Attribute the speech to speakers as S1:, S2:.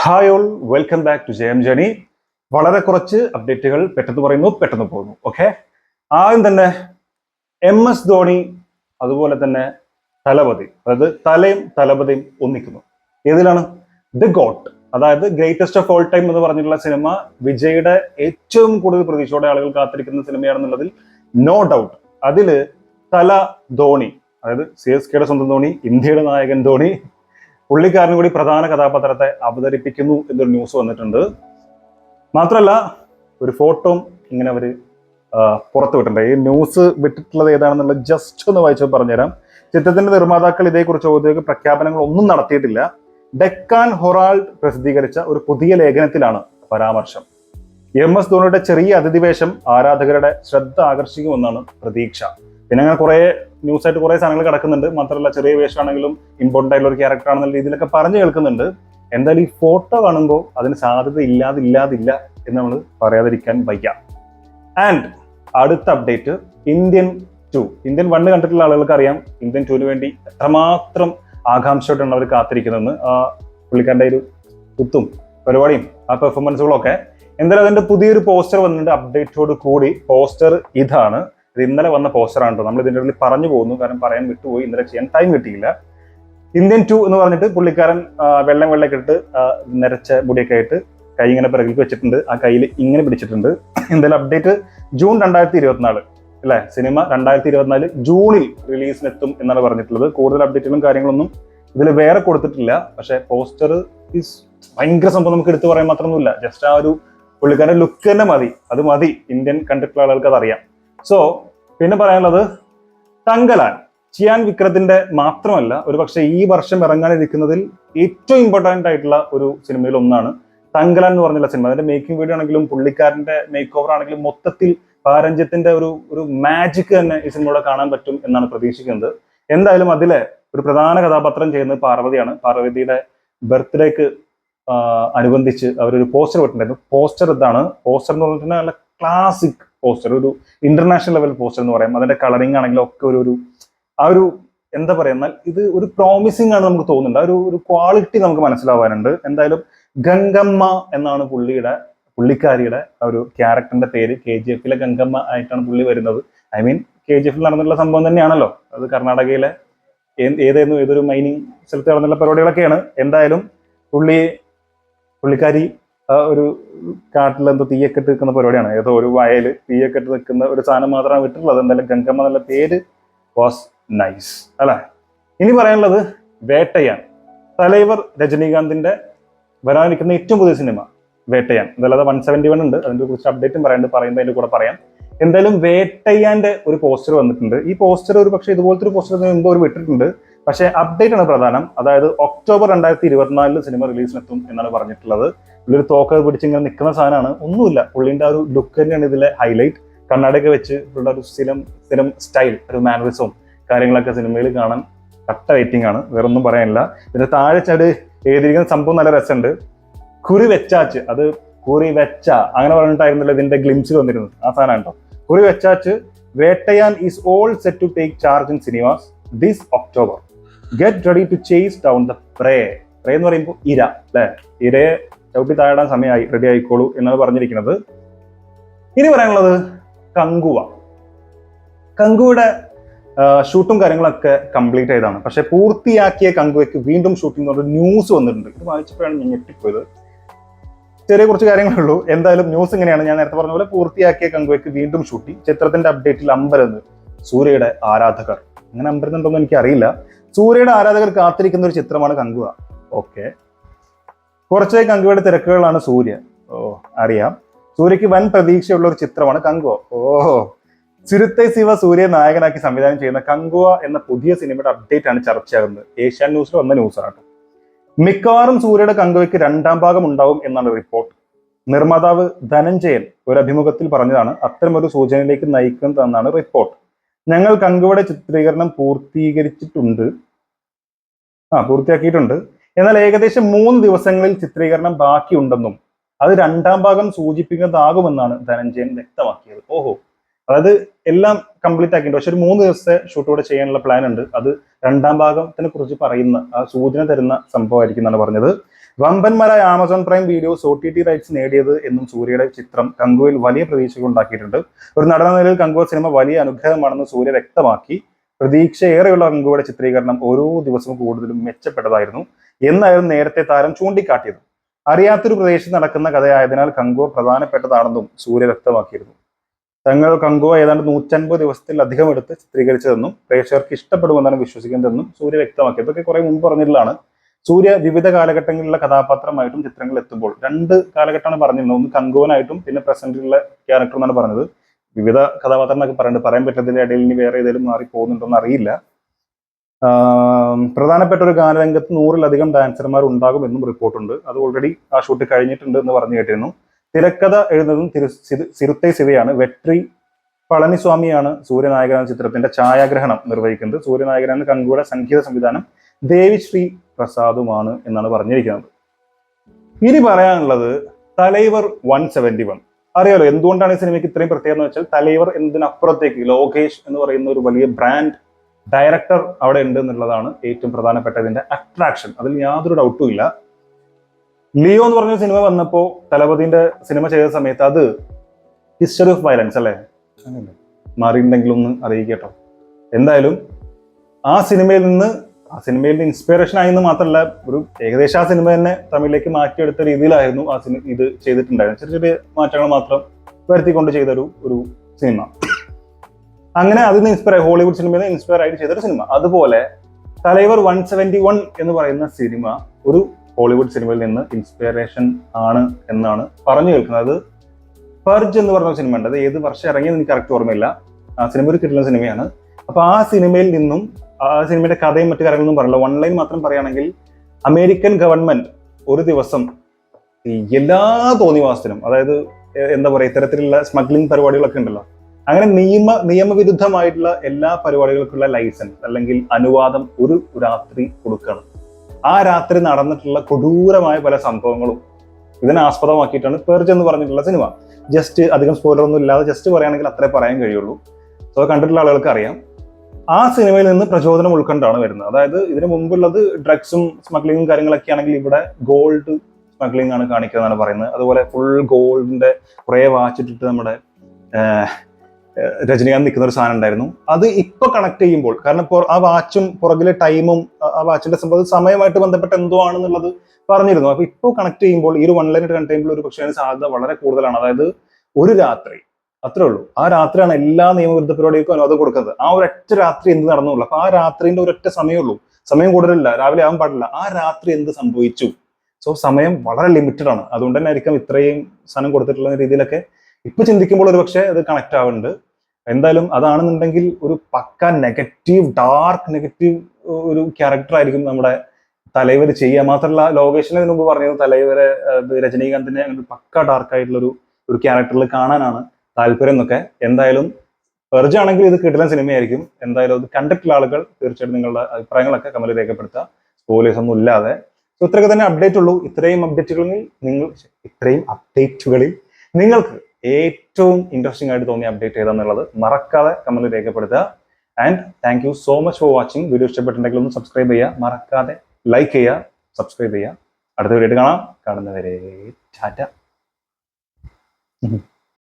S1: Hi all welcome back to Jayam journey വളരെ കുറച്ച് അപ്ഡേറ്റുകൾ പെട്ടെന്ന് പറയുന്നു പെട്ടെന്ന് പോകുന്നു ഓക്കെ ആദ്യം തന്നെ എം എസ് ധോണി അതുപോലെ തന്നെ തലപതി അതായത് തലയും തലപതിയും ഒന്നിക്കുന്നു. ഏതിലാണ്? ദി ഗോട്ട് അതായത് ഗ്രേറ്റസ്റ്റ് ഓഫ് ഓൾ ടൈം എന്ന് പറഞ്ഞിട്ടുള്ള സിനിമ വിജയുടെ ഏറ്റവും കൂടുതൽ പ്രതീക്ഷയോടെ ആളുകൾ കാത്തിരിക്കുന്ന സിനിമയാണെന്നുള്ളതിൽ നോ ഡൗട്ട് അതിൽ തല ധോണി അതായത് സി എസ് കെയുടെ സ്വന്തം ധോണി ഇന്ത്യയുടെ നായകൻ ധോണി പുള്ളിക്കാരനും കൂടി പ്രധാന കഥാപാത്രത്തെ അവതരിപ്പിക്കുന്നു എന്നൊരു ന്യൂസ് വന്നിട്ടുണ്ട്. മാത്രമല്ല ഒരു ഫോട്ടോ ഇങ്ങനെ അവർ പുറത്തു വിട്ടിട്ടുണ്ട്. ഈ ന്യൂസ് വിട്ടിട്ടുള്ളത് ഏതാണെന്നുള്ളത് ജസ്റ്റ് ഒന്ന് വായിച്ചു പറഞ്ഞുതരാം. ചിത്രത്തിന്റെ നിർമ്മാതാക്കൾ ഇതേക്കുറിച്ച് ഔദ്യോഗിക പ്രഖ്യാപനങ്ങൾ ഒന്നും നടത്തിയിട്ടില്ല. ഡെക്കാൻ ഹൊറാൾഡ് പ്രസിദ്ധീകരിച്ച ഒരു പുതിയ ലേഖനത്തിലാണ് പരാമർശം. എം എസ് ധോണിയുടെ ചെറിയ അതിഥിവേഷം ആരാധകരുടെ ശ്രദ്ധ ആകർഷിക്കുമെന്നാണ് പ്രതീക്ഷ. പിന്നെ അങ്ങനെ കുറെ ന്യൂസ് ആയിട്ട് കുറെ സാധനങ്ങൾ കിടക്കുന്നുണ്ട്. മാത്രമല്ല ചെറിയ വേഷമാണെങ്കിലും ഇമ്പോർട്ടന്റ് ആയിട്ടുള്ള ഒരു ക്യാരക്ടർ ആണെന്നുള്ള രീതിയിലൊക്കെ പറഞ്ഞു കേൾക്കുന്നുണ്ട്. എന്തായാലും ഈ ഫോട്ടോ കാണുമ്പോൾ അതിന് സാധ്യത ഇല്ലാതില്ലാതില്ല എന്ന് നമ്മൾ പറയാതിരിക്കാൻ വയ്യ. ആൻഡ് അടുത്ത update Indian two Indian one കണ്ടിട്ടുള്ള ആളുകൾക്ക് അറിയാം ഇന്ത്യൻ ടുവിന് വേണ്ടി എത്രമാത്രം ആകാംക്ഷയോട്ടാണ് അവർ കാത്തിരിക്കുന്നതെന്ന്. ആ പുള്ളിക്കാരന്റെ ഒരു കുത്തും പരിപാടിയും ആ പെർഫോമൻസുകളൊക്കെ എന്തായാലും അതിന്റെ പുതിയൊരു പോസ്റ്റർ വന്നിട്ടുണ്ട്. അപ്ഡേറ്റോട് കൂടി. പോസ്റ്റർ ഇതാണ്. ഇത് ഇന്നലെ വന്ന പോസ്റ്ററാണ് കേട്ടോ നമ്മൾ ഇതിന്റെ ഇടയിൽ പറഞ്ഞു പോകുന്നു. കാരണം പറയാൻ വിട്ടുപോയി. ഇന്നലെ ചെയ്യാൻ ടൈം കിട്ടിയില്ല. ഇന്ത്യൻ ടു എന്ന് പറഞ്ഞിട്ട് പുള്ളിക്കാരൻ വെള്ളം വെള്ളമൊക്കെ ഇട്ട് നരച്ച മുടിയൊക്കെ ആയിട്ട് കൈ ഇങ്ങനെ പിറകിലേക്ക് വെച്ചിട്ടുണ്ട്. ആ കയ്യിൽ ഇങ്ങനെ പിടിച്ചിട്ടുണ്ട്. എന്തായാലും അപ്ഡേറ്റ് ജൂൺ രണ്ടായിരത്തി ഇരുപത്തിനാല് അല്ലെ? സിനിമ രണ്ടായിരത്തി ഇരുപത്തിനാല് ജൂണിൽ റിലീസിനെത്തും എന്നാണ് പറഞ്ഞിട്ടുള്ളത്. കൂടുതൽ അപ്ഡേറ്റുകളും കാര്യങ്ങളൊന്നും ഇതിൽ വേറെ കൊടുത്തിട്ടില്ല. പക്ഷെ പോസ്റ്റർ ഈസ് ഭയങ്കര സംഭവം നമുക്ക് എടുത്തു പറയാൻ മാത്രമൊന്നുമില്ല. ജസ്റ്റ് ആ ഒരു പുള്ളിക്കാരന്റെ ലുക്ക് തന്നെ മതി. അത് മതി. ഇന്ത്യൻ കണ്ടിട്ടുള്ള ആളുകൾക്ക് അതറിയാം. സോ പിന്നെ പറയാനുള്ളത് തങ്കലാൻ ചിയാൻ വിക്രത്തിന്റെ മാത്രമല്ല ഒരു പക്ഷേ ഈ വർഷം ഇറങ്ങാനിരിക്കുന്നതിൽ ഏറ്റവും ഇമ്പോർട്ടന്റ് ആയിട്ടുള്ള ഒരു സിനിമയിൽ ഒന്നാണ് തങ്കലാൻ എന്ന് പറഞ്ഞുള്ള സിനിമ അതിന്റെ മേക്കിംഗ് വീഡിയോ ആണെങ്കിലും പുള്ളിക്കാരന്റെ മേക്ക് ഓവർ ആണെങ്കിലും മൊത്തത്തിൽ പാരഞ്ജ്യത്തിന്റെ ഒരു ഒരു മാജിക് തന്നെ ഈ സിനിമയുടെ കാണാൻ പറ്റും എന്നാണ് പ്രതീക്ഷിക്കുന്നത്. എന്തായാലും അതിലെ ഒരു പ്രധാന കഥാപാത്രം ചെയ്യുന്നത് പാർവതിയാണ്. പാർവതിയുടെ ബർത്ത്ഡേക്ക് അനുബന്ധിച്ച് അവരൊരു പോസ്റ്റർ വിട്ടിട്ടുണ്ടായിരുന്നു പോസ്റ്റർ ഇതാണ്. പോസ്റ്റർ എന്ന് പറഞ്ഞിട്ടുണ്ടെങ്കിൽ നല്ല ക്ലാസിക് പോസ്റ്റർ ഒരു ഇന്റർനാഷണൽ ലെവൽ പോസ്റ്റർ എന്ന് പറയാം അതിന്റെ കളറിംഗ് ആണെങ്കിലും ഒക്കെ ഒരു ഒരു ആ ഒരു എന്താ പറയുക ഇത് ഒരു പ്രോമിസിംഗ് ആണ് നമുക്ക് തോന്നുന്നുണ്ട്. ആ ഒരു ഒരു ക്വാളിറ്റി നമുക്ക് മനസ്സിലാവാനുണ്ട്. എന്തായാലും ഗംഗമ്മ എന്നാണ് പുള്ളിയുടെ പുള്ളിക്കാരിയുടെ ആ ഒരു ക്യാരക്ടറിന്റെ പേര്. കെ ജി എഫിലെ ഗംഗമ്മ ആയിട്ടാണ് പുള്ളി വരുന്നത്. ഐ മീൻ കെ ജി എഫിൽ നടന്നിട്ടുള്ള സംഭവം തന്നെയാണല്ലോ. അത് കർണാടകയിലെ ഏതായിരുന്നു ഏതൊരു മൈനിങ് സ്ഥലത്ത് നടന്നുള്ള പരിപാടികളൊക്കെയാണ്. എന്തായാലും പുള്ളി പുള്ളിക്കാരി ഒരു കാട്ടിൽ എന്തോ തീയൊക്കെ ഇട്ട് നിൽക്കുന്ന പരിപാടിയാണ്. ഏതോ ഒരു വയൽ തീയൊക്കെ ഇട്ട് നിൽക്കുന്ന ഒരു സാധനം മാത്രമാണ് വിട്ടിട്ടുള്ളത് എന്തായാലും ഗംഗമ്മ എന്നുള്ള പേര് വാസ് നൈസ് അല്ലേ? ഇനി പറയാനുള്ളത് വേട്ടയാൻ. തലൈവർ രജനീകാന്തിന്റെ വരാനിരിക്കുന്ന ഏറ്റവും പുതിയ സിനിമ വേട്ടയാൻ. അതല്ലാതെ വൺ സെവന്റി വൺ ഉണ്ട്. അതിന്റെ കുറിച്ച് അപ്ഡേറ്റും പറയാനുണ്ട്. പറയുന്നതിന്റെ കൂടെ പറയാം. എന്തായാലും വേട്ടയാന്റെ ഒരു പോസ്റ്റർ വന്നിട്ടുണ്ട്. ഈ പോസ്റ്റർ ഒരു പക്ഷേ ഇതുപോലത്തെ ഒരു പോസ്റ്റർ മുമ്പ് ഒരു വിട്ടിട്ടുണ്ട്. പക്ഷേ അപ്ഡേറ്റ് ആണ് പ്രധാനം. അതായത് ഒക്ടോബർ രണ്ടായിരത്തി ഇരുപത്തിനാലിൽ സിനിമ റിലീസിനെത്തും എന്നാണ് പറഞ്ഞിട്ടുള്ളത്. പുള്ളിയൊരു തോക്ക പിടിച്ചിങ്ങനെ നിൽക്കുന്ന സാധനമാണ്. ഒന്നുമില്ല. പുള്ളിന്റെ ആ ഒരു ലുക്ക് തന്നെയാണ് ഇതിലെ ഹൈലൈറ്റ് കണ്ണാടക വെച്ച് പുള്ളിയുടെ ഒരു സ്ഥിരം സ്ഥിരം സ്റ്റൈൽ ഒരു മാനറിസവും കാര്യങ്ങളൊക്കെ സിനിമയിൽ കാണാൻ കട്ട വെയിറ്റിംഗ് ആണ്. വേറെ ഒന്നും പറയാനില്ല. പിന്നെ താഴെ ചട് എഴുതിയിരിക്കുന്ന സംഭവം നല്ല രസമുണ്ട്. കുറി വെച്ചാച്ച്. അത് കുറി വെച്ച അങ്ങനെ പറഞ്ഞിട്ടായിരുന്നല്ലോ ഇതിന്റെ ഗ്ലിംസിൽ വന്നിരുന്നത്. ആ സാധനം കേട്ടോ കുറി വെച്ചാച്ച് Vettaiyan is all set to take charge in cinemas this October get ready to chase down the prey prey എന്ന് പറയുമ്പോൾ ഇര അല്ലേ? ഇരയെ ചവിട്ടി താഴാൻ സമയമായി റെഡി ആയിക്കോളൂ എന്നാണ് പറഞ്ഞിരിക്കുന്നത്. ഇനി പറയാനുള്ളത് കങ്കുവ. കങ്കുവയുടെ ഷൂട്ടും കാര്യങ്ങളൊക്കെ കംപ്ലീറ്റ് ആയതാണ്. പക്ഷെ പൂർത്തിയാക്കിയ കങ്കുവയ്ക്ക് വീണ്ടും ഷൂട്ടിംഗ് പറഞ്ഞ ന്യൂസ് വന്നിട്ടുണ്ട്. ഇത് വായിച്ചപ്പോഴാണ് ഞാൻ ഞെട്ടിപ്പോയത്. ചെറിയ കുറച്ച് കാര്യങ്ങളേ ഉള്ളൂ. എന്തായാലും ന്യൂസ് ഇങ്ങനെയാണ്. ഞാൻ നേരത്തെ പറഞ്ഞ പോലെ പൂർത്തിയാക്കിയ കങ്കുവയ്ക്ക് വീണ്ടും ഷൂട്ടിംഗ് ചിത്രത്തിന്റെ അപ്ഡേറ്റിൽ അമ്പരന്ന് സൂര്യയുടെ ആരാധകർ. അങ്ങനെ അമ്പരുന്നുണ്ടോന്ന് എനിക്ക് അറിയില്ല സൂര്യയുടെ ആരാധകർ കാത്തിരിക്കുന്ന ഒരു ചിത്രമാണ് കങ്കുവ. ഓക്കെ കുറച്ചേ കങ്കുവയുടെ തിരക്കുകളാണ് സൂര്യ. ഓ അറിയാം. സൂര്യക്ക് വൻ പ്രതീക്ഷയുള്ള ഒരു ചിത്രമാണ് കങ്കുവ. ഓ ചിരുത്തെ ശിവ സൂര്യ നായകനാക്കി സംവിധാനം ചെയ്യുന്ന കങ്കുവ എന്ന പുതിയ സിനിമയുടെ അപ്ഡേറ്റ് ആണ് ചർച്ചയാകുന്നത്. ഏഷ്യൻ ന്യൂസിൽ വന്ന ന്യൂസാണ്. മിക്കവാറും സൂര്യയുടെ കങ്കുവയ്ക്ക് രണ്ടാം ഭാഗം ഉണ്ടാവും എന്നാണ് റിപ്പോർട്ട്. നിർമ്മാതാവ് ധനഞ്ജയൻ ഒരു അഭിമുഖത്തിൽ പറഞ്ഞതാണ് അത്തരമൊരു സൂചനയിലേക്ക് നയിക്കുന്നതെന്നാണ് റിപ്പോർട്ട്. ഞങ്ങൾ കങ്കുവയുടെ ചിത്രീകരണം പൂർത്തീകരിച്ചിട്ടുണ്ട്. ആ പൂർത്തിയാക്കിയിട്ടുണ്ട്. എന്നാൽ ഏകദേശം മൂന്ന് ദിവസങ്ങളിൽ ചിത്രീകരണം ബാക്കിയുണ്ടെന്നും അത് രണ്ടാം ഭാഗം സൂചിപ്പിക്കുന്നതാകുമെന്നാണ് ധനഞ്ജയൻ വ്യക്തമാക്കിയത്. ഓഹോ. അതായത് എല്ലാം കംപ്ലീറ്റ് ആക്കിയിട്ടുണ്ട്. പക്ഷെ ഒരു മൂന്ന് ദിവസത്തെ ഷൂട്ട് കൂടെ ചെയ്യാനുള്ള പ്ലാൻ ഉണ്ട്. അത് രണ്ടാം ഭാഗത്തിനെ കുറിച്ച് പറയുന്ന ആ സൂചന തരുന്ന സംഭവമായിരിക്കും എന്നാണ് പറഞ്ഞത്. വമ്പന്മാരായ Amazon Prime Video O T T rights നേടിയത് എന്നും സൂര്യയുടെ ചിത്രം കങ്കുവിൽ വലിയ പ്രതീക്ഷകൾ ഉണ്ടാക്കിയിട്ടുണ്ട്. ഒരു നടന്ന നിലയിൽ കങ്കുവ സിനിമ വലിയ അനുഗ്രഹമാണെന്ന് സൂര്യ വ്യക്തമാക്കി. പ്രതീക്ഷയേറെയുള്ള കങ്കുവയുടെ ചിത്രീകരണം ഓരോ ദിവസവും കൂടുതലും മെച്ചപ്പെട്ടതായിരുന്നു. എന്നായിരുന്നു നേരത്തെ താരം ചൂണ്ടിക്കാട്ടിയത്. അറിയാത്തൊരു പ്രദേശത്ത് നടക്കുന്ന കഥയായതിനാൽ കങ്കുവ പ്രധാനപ്പെട്ടതാണെന്നും സൂര്യ വ്യക്തമാക്കിയിരുന്നു. തങ്ങൾ കങ്കുവ ഏതാണ്ട് നൂറ്റൻപത് ദിവസത്തിലധികം എടുത്ത് ചിത്രീകരിച്ചതെന്നും പ്രേക്ഷകർക്ക് ഇഷ്ടപ്പെടുമെന്നാണ് വിശ്വസിക്കുന്നതെന്നും സൂര്യ വ്യക്തമാക്കി. ഇതൊക്കെ കുറെ മുമ്പ് പറഞ്ഞിട്ടുള്ളതാണ്. സൂര്യ വിവിധ കാലഘട്ടങ്ങളിലുള്ള കഥാപാത്രമായിട്ടും ചിത്രങ്ങൾ എത്തുമ്പോൾ രണ്ട് കാലഘട്ടമാണ് പറഞ്ഞിരുന്നത്. ഒന്ന് കങ്കുവനായിട്ടും പിന്നെ പ്രസന്റിലുള്ള ക്യാരക്ടർ എന്നാണ് പറഞ്ഞത്. വിവിധ കഥാപാത്രങ്ങളൊക്കെ പറയുന്നുണ്ട് പറയാൻ പറ്റത്തില്ല ഇടയിൽ ഇനി വേറെ ഏതെങ്കിലും മാറി പോകുന്നുണ്ടോന്ന് അറിയില്ല. ആം, പ്രധാനപ്പെട്ട ഒരു ഗാനരംഗത്ത് നൂറിലധികം ഡാൻസർമാർ ഉണ്ടാകുമെന്നും റിപ്പോർട്ടുണ്ട്. അത് ഓൾറെഡി ആ ഷൂട്ട് കഴിഞ്ഞിട്ടുണ്ട് എന്ന് പറഞ്ഞു കേട്ടിരുന്നു. തിരക്കഥ എഴുതുന്നതും സിരുത്തെ ശിവയാണ് വെട്രി പളനിസ്വാമിയാണ് സൂര്യനായകൻ എന്ന ചിത്രത്തിന്റെ ഛായാഗ്രഹണം നിർവഹിക്കുന്നത്. സൂര്യനായകനാണ് കങ്കുവയുടെ സംഗീത സംവിധാനം ദേവിശ്രീ പ്രസാദുമാണ് എന്നാണ് പറഞ്ഞിരിക്കുന്നത്. ഇനി പറയാനുള്ളത് തലൈവർ വൺ സെവന്റി വൺ. അറിയാലോ എന്തുകൊണ്ടാണ് ഈ സിനിമയ്ക്ക് ഇത്രയും പ്രത്യേകത എന്ന് വെച്ചാൽ തലൈവർ എന്നതിനപ്പുറത്തേക്ക് ലോകേഷ് എന്ന് പറയുന്ന ഒരു വലിയ ബ്രാൻഡ് ഡയറക്ടർ അവിടെ ഉണ്ട് എന്നുള്ളതാണ് ഏറ്റവും പ്രധാനപ്പെട്ട ഇതിന്റെ അട്രാക്ഷൻ അതിൽ യാതൊരു ഡൗട്ടും ഇല്ല. ലിയോ എന്ന് പറഞ്ഞ സിനിമ വന്നപ്പോ തലപതിന്റെ സിനിമ ചെയ്ത സമയത്ത് അത് ഹിസ്റ്ററി ഓഫ് വയലൻസ് അല്ലേ? അങ്ങനെയല്ലേ? മാറിയിട്ടുണ്ടെങ്കിൽ ഒന്ന് അറിയിക്കട്ടോ എന്തായാലും ആ സിനിമയിൽ നിന്ന് ആ സിനിമയിൽ നിന്ന് ഇൻസ്പിറേഷൻ ആയെന്ന് മാത്രമല്ല ഒരു ഏകദേശം ആ സിനിമ തന്നെ തമിഴിലേക്ക് മാറ്റിയെടുത്ത രീതിയിലായിരുന്നു ആ സിനിമ ഇത് ചെയ്തിട്ടുണ്ടായിരുന്നത്. ചെറിയ ചെറിയ മാറ്റങ്ങൾ മാത്രം വരുത്തിക്കൊണ്ട് ചെയ്ത ഒരു ഒരു സിനിമ അങ്ങനെ അതിൽ നിന്ന് ഇൻസ്പയർ ഹോളിവുഡ് സിനിമയിൽ നിന്ന് ഇൻസ്പയർ ആയിട്ട് ചെയ്തൊരു സിനിമ അതുപോലെ തലൈവർ വൺ സെവന്റി വൺ എന്ന് പറയുന്ന സിനിമ ഒരു ഹോളിവുഡ് സിനിമയിൽ നിന്ന് ഇൻസ്പിറേഷൻ ആണ് എന്നാണ് പറഞ്ഞു കേൾക്കുന്നത്. പർജ് എന്ന് പറഞ്ഞ സിനിമ ഉണ്ട്. അത് ഏത് വർഷം ഇറങ്ങിയത് എനിക്ക് കറക്റ്റ് ഓർമ്മയില്ല. ആ സിനിമ ഒരു കിട്ടുന്ന സിനിമയാണ് അപ്പൊ ആ സിനിമയിൽ നിന്നും ആ സിനിമയുടെ കഥയും മറ്റു കാര്യങ്ങളൊന്നും പറയില്ല. ഓൺലൈൻ മാത്രം പറയുകയാണെങ്കിൽ അമേരിക്കൻ ഗവൺമെന്റ് ഒരു ദിവസം എല്ലാ തോന്നിവാസത്തിനും അതായത് എന്താ പറയുക ഇത്തരത്തിലുള്ള സ്മഗ്ലിംഗ് പരിപാടികളൊക്കെ ഉണ്ടല്ലോ അങ്ങനെ നിയമ നിയമവിരുദ്ധമായിട്ടുള്ള എല്ലാ പരിപാടികൾക്കുള്ള ലൈസൻസ് അല്ലെങ്കിൽ അനുവാദം ഒരു രാത്രി കൊടുക്കണം. ആ രാത്രി നടന്നിട്ടുള്ള കൊടൂരമായ പല സംഭവങ്ങളും ഇതിനെ ആസ്പദമാക്കിയിട്ടാണ് എന്ന് പറഞ്ഞിട്ടുള്ള സിനിമ ജസ്റ്റ് അധികം സ്പോയിലർ ഒന്നും ഇല്ലാതെ ജസ്റ്റ് പറയുകയാണെങ്കിൽ അത്രേ പറയാൻ കഴിയുള്ളൂ. സോ കണ്ടിട്ടുള്ള ആളുകൾക്ക് അറിയാം. ആ സിനിമയിൽ നിന്ന് പ്രചോദനം ഉൾക്കൊണ്ടാണ് വരുന്നത്. അതായത് ഇതിനു മുമ്പുള്ളത് ഡ്രഗ്സും സ്മഗ്ലിങ്ങും കാര്യങ്ങളൊക്കെ ആണെങ്കിൽ ഇവിടെ ഗോൾഡ് സ്മഗ്ലിംഗ് ആണ് കാണിക്കുന്നതെന്നാണ് പറയുന്നത്. അതുപോലെ ഫുൾ ഗോൾഡിന്റെ കുറെ വാച്ചിട്ടിട്ട് നമ്മുടെ രജനീകാന്ത് നിൽക്കുന്ന ഒരു സാധനം ഉണ്ടായിരുന്നു. അത് ഇപ്പൊ കണക്ട് ചെയ്യുമ്പോൾ കാരണം ഇപ്പോൾ ആ വാച്ചും പുറകിലെ ടൈമും ആ വാച്ചിന്റെ സംഭവം സമയമായിട്ട് ബന്ധപ്പെട്ട എന്തോ ആണെന്നുള്ളത് പറഞ്ഞിരുന്നു. അപ്പൊ ഇപ്പോൾ കണക്ട് ചെയ്യുമ്പോൾ ഈ ഒരു വൺ ലൈൻ കണക്ട് ഒരു പക്ഷേ അതിന് സാധ്യത വളരെ കൂടുതലാണ്. അതായത് ഒരു രാത്രി അത്രേ ഉള്ളൂ. ആ രാത്രിയാണ് എല്ലാ നിയമവിരുദ്ധ പരിപാടികൾക്കും അനുവാദം കൊടുക്കുന്നത്. ആ ഒരൊറ്റ രാത്രി എന്ത് നടന്നുള്ളൂ? അപ്പൊ ആ രാത്രിന്റെ ഒരൊറ്റ സമയമുള്ളൂ സമയം കൂടുതലില്ല രാവിലെ ആവാൻ പാടില്ല. ആ രാത്രി എന്ത് സംഭവിച്ചു? സോ സമയം വളരെ ലിമിറ്റഡ് ആണ്. അതുകൊണ്ട് തന്നെ ആയിരിക്കും ഇത്രയും സാധനം കൊടുത്തിട്ടുള്ള രീതിയിലൊക്കെ ഇപ്പൊ ചിന്തിക്കുമ്പോൾ ഒരു പക്ഷേ അത് കണക്ട് ആവുന്നുണ്ട്. എന്തായാലും അതാണെന്നുണ്ടെങ്കിൽ ഒരു പക്ക നെഗറ്റീവ് ഡാർക്ക് നെഗറ്റീവ് ഒരു ക്യാരക്ടർ ആയിരിക്കും നമ്മുടെ തലൈവര് ചെയ്യുക. മാത്രമല്ല ലോകേഷിന് മുമ്പ് പറഞ്ഞത് തലൈവരെ രജനീകാന്തിനെ അങ്ങനെ പക്ക ഡാർക്ക് ആയിട്ടുള്ള ഒരു ഒരു ക്യാരക്ടറിൽ കാണാനാണ് താല്പര്യം എന്നൊക്കെ. എന്തായാലും പെർജ് ആണെങ്കിൽ ഇത് കിട്ടുന്ന സിനിമയായിരിക്കും. എന്തായാലും അത് കണ്ടിട്ടുള്ള ആളുകൾ തീർച്ചയായിട്ടും നിങ്ങളുടെ അഭിപ്രായങ്ങളൊക്കെ കമലിൽ രേഖപ്പെടുത്തുക. സ്പോയിലേഴ്സ് ഒന്നും ഇല്ലാതെ. സോ ഇത്രയൊക്കെ തന്നെ അപ്ഡേറ്റ് ഉള്ളൂ. ഇത്രയും അപ്ഡേറ്റുകളിൽ നിങ്ങൾ ഇത്രയും അപ്ഡേറ്റുകളിൽ നിങ്ങൾക്ക് ഏറ്റവും ഇൻട്രസ്റ്റിംഗ് ആയിട്ട് തോന്നിയ അപ്ഡേറ്റ് ഏതാന്നുള്ളത് മറക്കാതെ കമന്റ് രേഖപ്പെടുത്തുക. And thank you so much for watching video ഇഷ്ടപ്പെട്ടിട്ടുണ്ടെങ്കിൽ ഒന്ന് സബ്സ്ക്രൈബ് ചെയ്യുക. മറക്കാതെ ലൈക്ക് ചെയ്യുക സബ്സ്ക്രൈബ് ചെയ്യുക. അടുത്ത വീഡിയോ കാണാം. കാണുന്നവരെ ടാറ്റ.